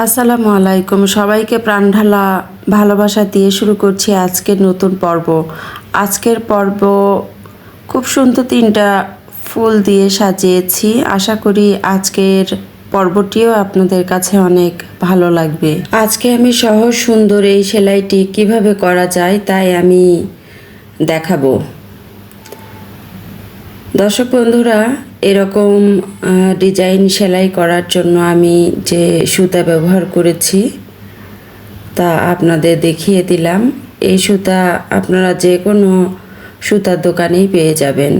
আসসালামু আলাইকুম। সবাইকে প্রাণ ঢালা ভালোবাসা দিয়ে শুরু করছি আজকের নতুন পর্ব। আজকের পর্ব খুব সুন্দর তিনটা ফুল দিয়ে সাজিয়েছি। আশা করি আজকের পর্বটিও আপনাদের কাছে অনেক ভালো লাগবে। আজকে আমি সহজ সুন্দর এই সেলাইটি কীভাবে করা যায় তাই আমি দেখাবো। দর্শক বন্ধুরা, এরকম ডিজাইন সেলাই করার জন্য আমি যে সুতা ব্যবহার করেছি, তা আপনাদের দেখিয়ে দিলাম। এই সুতা আপনারা যে কোনো সুতার দোকানেই পেয়ে যাবেন।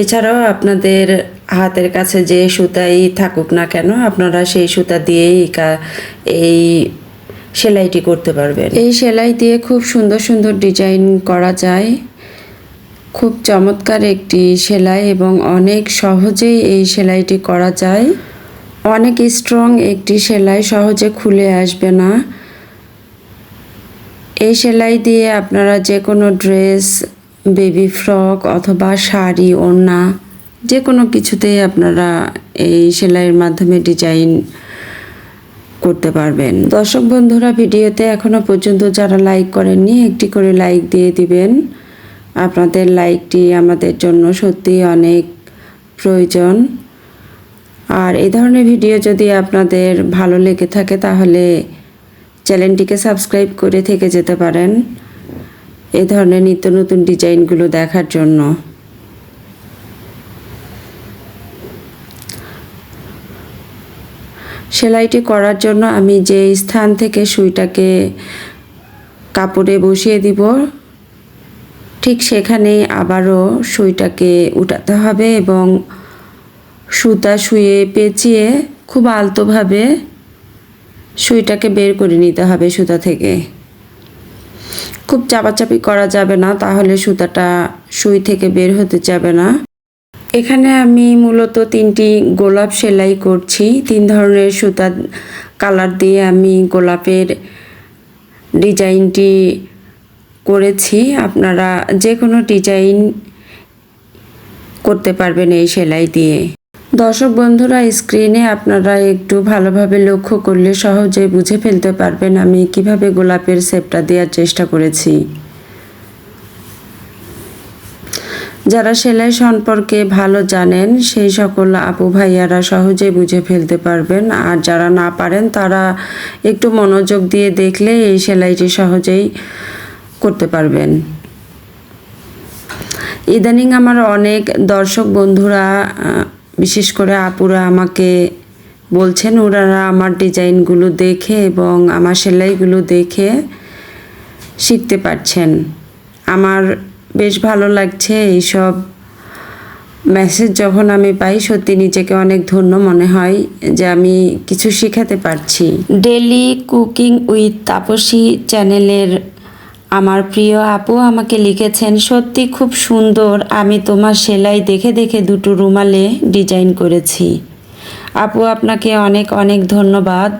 এছাড়াও আপনাদের হাতের কাছে যে সুতাই থাকুক না কেন, আপনারা সেই সুতা দিয়েই এই সেলাইটি করতে পারবেন। এই সেলাই দিয়ে খুব সুন্দর সুন্দর ডিজাইন করা যায়। খুব চমৎকার একটি সেলাই এবং অনেক সহজেই এই সেলাইটি করা যায়। অনেক স্ট্রং একটি সেলাই সহজে খুলে আসবে না। এই সেলাই দিয়ে আপনারা যে কোনো ড্রেস, বেবি ফ্রক অথবা শাড়ি, ওড়না যে কোনো কিছুতেই আপনারা এই সেলাইয়ের মাধ্যমে ডিজাইন করতে পারবেন। দর্শক বন্ধুরা, ভিডিওতে এখনও পর্যন্ত যারা লাইক করেননি, একটি করে লাইক দিয়ে দিবেন। আপনাদের লাইকটি আমাদের জন্য সত্যিই অনেক প্রয়োজন। আর এই ধরনের ভিডিও যদি আপনাদের ভালো লেগে থাকে তাহলে চ্যানেলটিকে সাবস্ক্রাইব করে থেকে যেতে পারেন এই ধরনের নিত্য নতুন ডিজাইনগুলো দেখার জন্য। সেলাইটি করার জন্য আমি যে স্থান থেকে সুইটাকে কাপড়ে বসিয়ে দিব ঠিক সেখানেই আবারও সুইটাকে উঠাতে হবে এবং সুতা শুয়ে পেঁচিয়ে খুব আলতোভাবে সুইটাকে বের করে নিতে হবে সুতা থেকে। খুব চাপাচাপি করা যাবে না, তাহলে সুতাটা সুই থেকে বের হতে যাবে না। এখানে আমি মূলত তিনটি গোলাপ সেলাই করছি। তিন ধরনের সুতা কালার দিয়ে আমি গোলাপের ডিজাইনটি করেছি, আপনারা যে কোনো ডিজাইন করতে পারবেন এই সেলাই দিয়ে। দর্শক বন্ধুরা স্ক্রিনে আপনারা একটু ভালোভাবে লক্ষ্য করলে সহজে বুঝে ফেলতে পারবেন আমি কীভাবে গোলাপের শেপটা দেওয়ার চেষ্টা করেছি। যারা সেলাই সম্পর্কে ভালো জানেন, সেই সকল আপু ভাইয়ারা সহজেই বুঝে ফেলতে পারবেন। আর যারা না পারেন, তারা একটু মনোযোগ দিয়ে দেখলে এই সেলাইটি সহজেই করতে পারবেন। ইদানিং আমার অনেক দর্শক বন্ধুরা বিশেষ করে আপুরা আমাকে বলছেন, ওনারা আমার ডিজাইনগুলো দেখে এবং আমার সেলাইগুলো দেখে শিখতে পারছেন। আমার বেশ ভালো লাগছে এইসব মেসেজ যখন আমি পাই, সত্যি নিজেকে অনেক ধন্য মনে হয় যে আমি কিছু শেখাতে পারছি। ডেলি কুকিং উইথ তাপসী চ্যানেলের আমার প্রিয় আপু আমাকে লিখেছেন, সত্যি খুব সুন্দর। আমি তোমার সেলাই দেখে দেখে দুটো রুমালে ডিজাইন করেছি। আপু, আপনাকে অনেক অনেক ধন্যবাদ।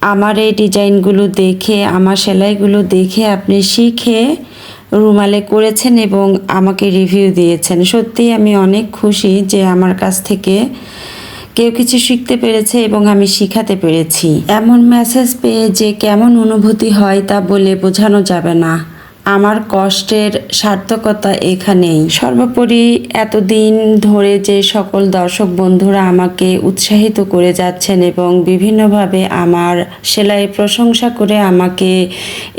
আমার এই ডিজাইনগুলো দেখে, আমার সেলাইগুলো দেখে আপনি শিখে রুমালে করেছেন এবং আমাকে রিভিউ দিয়েছেন। সত্যি আমি অনেক খুশি যে আমার কাছ থেকে কেউ কিছু শিখতে পেরেছে এবং আমি শিখাতে পেরেছি। এমন মেসেজ পেয়ে যে কেমন অনুভূতি হয় তা বলে বোঝানো যাবে না। আমার কষ্টের সার্থকতা এখানেই। সর্বোপরি এতদিন ধরে যে সকল দর্শক বন্ধুরা আমাকে উৎসাহিত করে যাচ্ছেন এবং বিভিন্নভাবে আমার সেলাইয়ের প্রশংসা করে আমাকে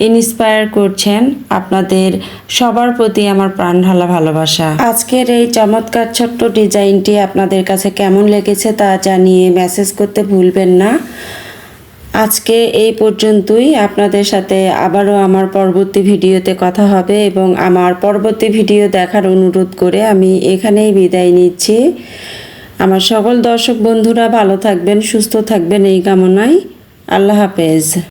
ইন্সপায়ার করছেন, আপনাদের সবার প্রতি আমার প্রাণ ঢালা ভালোবাসা। আজকের এই চমৎকার ছোট্ট ডিজাইনটি আপনাদের কাছে কেমন লেগেছে তা জানিয়ে মেসেজ করতে ভুলবেন না। আজকে এই পর্যন্তই। আপনাদের সাথে আবারও আমার পরবর্তী ভিডিওতে কথা হবে এবং আমার পরবর্তী ভিডিও দেখার অনুরোধ করে আমি এখানেই বিদায় নিচ্ছি। আমার সকল দর্শক বন্ধুরা ভালো থাকবেন, সুস্থ থাকবেন এই কামনায়। আল্লাহ হাফেজ।